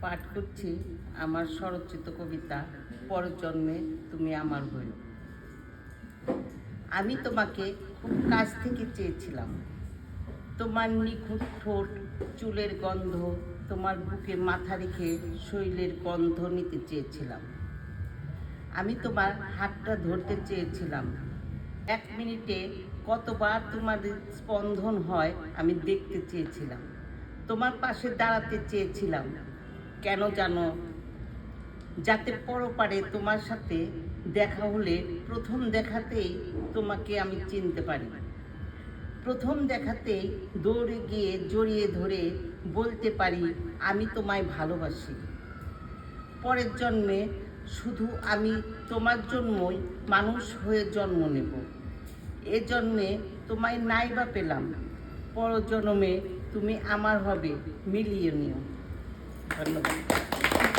পাঠ করছি আমার স্বরচিত কবিতা পরজন্মে তুমি আমার হইল। আমি তোমাকে খুব কাছ থেকে চেয়েছিলাম। তোমার নিখুঁত ঠোঁট, চুলের গন্ধ, তোমার বুকে মাথা রেখে শৈলের গন্ধ নিতে চেয়েছিলাম। আমি তোমার হাতটা ধরতে চেয়েছিলাম। এক মিনিটে কতবার তোমার স্পন্দন হয় আমি দেখতে চেয়েছিলাম। তোমার পাশে দাঁড়াতে চেয়েছিলাম। কেন জানো? যাতে পরপারে তোমার সাথে দেখা হলে প্রথম দেখাতেই তোমাকে আমি চিনতে পারি। প্রথম দেখাতেই দৌড়ে গিয়ে জড়িয়ে ধরে বলতে পারি, আমি তোমায় ভালোবাসি। পরের জন্মে শুধু আমি তোমার জন্যই মানুষ হয়ে জন্ম নেব। এ জন্মে তোমায় নাই বা পেলাম। পরজন্মে তুমি আমার হবে মিলিয়ে নিও Aduh!